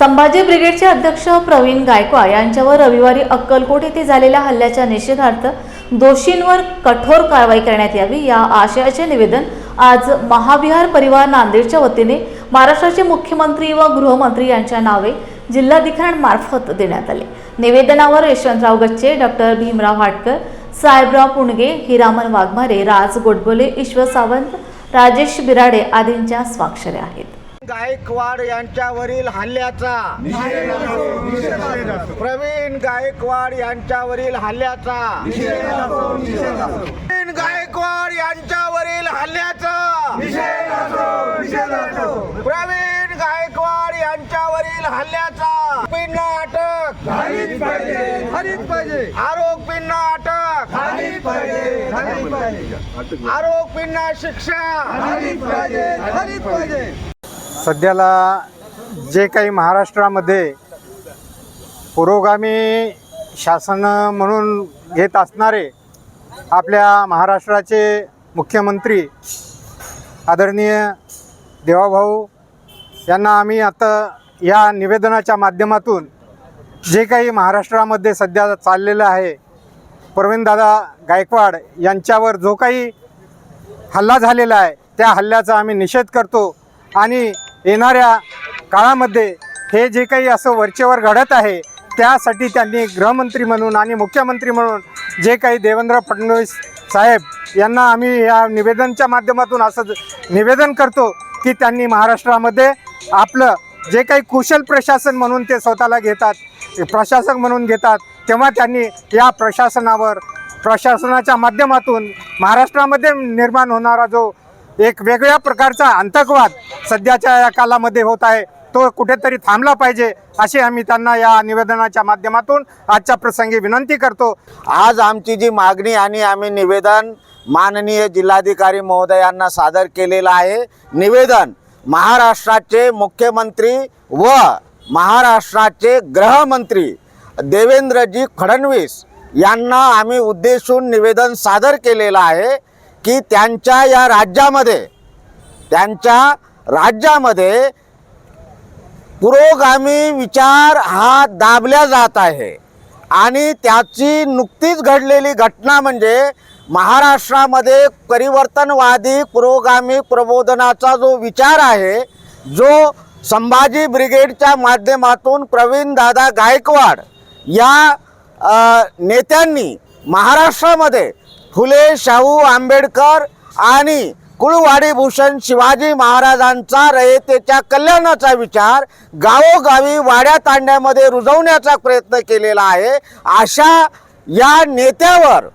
संभाजी ब्रिगेडचे अध्यक्ष प्रवीण गायकवाड यांच्यावर रविवारी अक्कलकोट येथे झालेल्या हल्ल्याच्या निषेधार्थ दोषींवर कठोर कारवाई करण्यात यावी या आशयाचे निवेदन आज महाविहार परिवार नांदेडच्या वतीने महाराष्ट्राचे मुख्यमंत्री व गृहमंत्री यांच्या नावे जिल्हाधिकाऱ्यांमार्फत देण्यात आले. निवेदनावर यशवंतराव गच्चे डॉक्टर भीमराव हाटकर साहेबराव पुणगे हिरामन वाघमारे राज गोडबोले ईश्वर सावंत राजेश बिराडे आदींच्या स्वाक्षऱ्या आहेत. गायकवाड यांच्यावरील हल्ल्याचा. प्रवीण गायकवाड यांच्यावरील हल्ल्याचा. प्रवीण गायकवाड यांच्यावरील हल्ल्याचा. प्रवीण गायकवाड यांच्यावरील हल्ल्याचा. पिन्ना अटक. आरोपींना अटक. आरोपींना शिक्षा. सध्याला जे काही महाराष्ट्रामध्ये पुरोगामी शासन म्हणून घेत असणारे आपल्या महाराष्ट्राचे मुख्यमंत्री आदरणीय देवाभाऊ यांना आम्ही आता या निवेदनाच्या माध्यमातून जे काही महाराष्ट्रामध्ये सध्या चाललेलं आहे प्रवीणदादा गायकवाड यांच्यावर जो काही हल्ला झालेला आहे त्या हल्ल्याचा आम्ही निषेध करतो आणि येणाऱ्या काळामध्ये हे जे काही असं वरचेवर घडत आहे त्यासाठी त्यांनी गृहमंत्री म्हणून आणि मुख्यमंत्री म्हणून जे काही देवेंद्र फडणवीस साहेब यांना आम्ही या निवेदनच्या माध्यमातून असं निवेदन करतो की त्यांनी महाराष्ट्रामध्ये आपलं जे काही कुशल प्रशासन म्हणून ते स्वतःला घेतात प्रशासक म्हणून घेतात तेव्हा त्यांनी या प्रशासनावर प्रशासनाच्या माध्यमातून महाराष्ट्रामध्ये निर्माण होणारा जो एक वेगळ्या प्रकारचा आतंकवाद सध्याच्या या कालामध्ये होत आहे. तो कुठेतरी थांबला पाहिजे अशी आम्ही त्यांना या निवेदनाच्या माध्यमातून आजच्या प्रसंगी विनंती करतो. आज आमची जी मागणी आणि आम्ही निवेदन माननीय जिल्हाधिकारी महोदयांना सादर केलेलं आहे. निवेदन महाराष्ट्राचे मुख्यमंत्री व महाराष्ट्राचे गृहमंत्री देवेंद्रजी फडणवीस यांना आम्ही उद्देशून निवेदन सादर केलेलं आहे. की त्यांच्या या राज्यामध्ये त्यांच्या राज्यामध्ये पुरोगामी विचार हा दाबल्या जात आहे. आणि त्याची नुकतीच घडलेली घटना म्हणजे महाराष्ट्रामध्ये परिवर्तनवादी पुरोगामी प्रबोधनाचा जो विचार आहे जो संभाजी ब्रिगेडच्या माध्यमातून प्रवीण दादा गायकवाड या नेत्यांनी महाराष्ट्रामध्ये फुले शाहू आंबेडकर आणि कुळवाडी भूषण शिवाजी महाराजांचा रयतेच्या कल्याणाचा विचार गावोगावी वाड्या तांड्यामध्ये रुजवण्याचा प्रयत्न केलेला आहे. अशा या नेत्यावर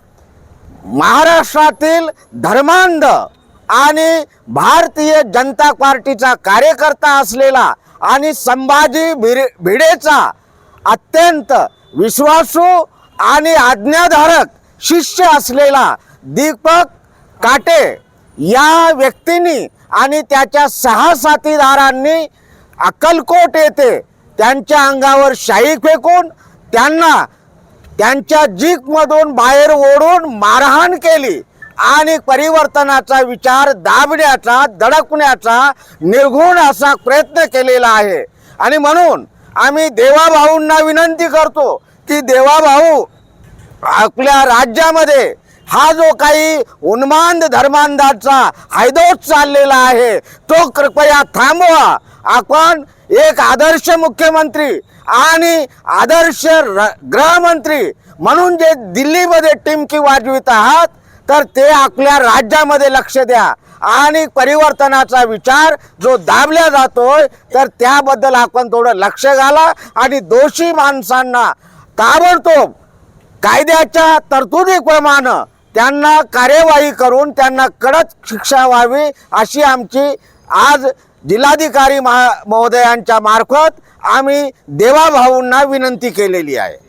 महाराष्ट्रातील धर्मांध आणि भारतीय जनता पार्टीचा कार्यकर्ता असलेला आणि संभाजी भिडे भिडेचा अत्यंत विश्वासू आणि आज्ञाधारक शिष्य असलेला दीपक काटे या व्यक्तींनी आणि त्याच्या सहा साथीदारांनी अक्कलकोट येथे त्यांच्या अंगावर शाई फेकून त्यांना त्यांच्या जीकमधून बाहेर ओढून मारहाण केली आणि परिवर्तनाचा विचार दाबण्याचा दडकण्याचा निर्घुण असा प्रयत्न केलेला आहे. आणि म्हणून आम्ही देवाभाऊंना विनंती करतो की देवाभाऊ आपल्या राज्यामध्ये हा जो काही उन्माद धर्मांधाचा हैदोस चाललेला आहे तो कृपया थांबवा. आपण एक आदर्श मुख्यमंत्री आणि आदर्श र- गृहमंत्री म्हणून जे दिल्लीमध्ये टिमकी वाजवित आहात तर ते आपल्या राज्यामध्ये लक्ष द्या. आणि परिवर्तनाचा विचार जो दाबल्या जातोय तर त्याबद्दल आपण थोडं लक्ष घाला आणि दोषी माणसांना ताबडतोब कायद्याच्या तरतुदीप्रमाणे त्यांना कार्यवाही करून त्यांना कडक शिक्षा व्हावी अशी आमची आज जिल्हाधिकारी महा महोदयांच्या मार्फत आम्ही देवाभाऊंना विनंती केलेली आहे.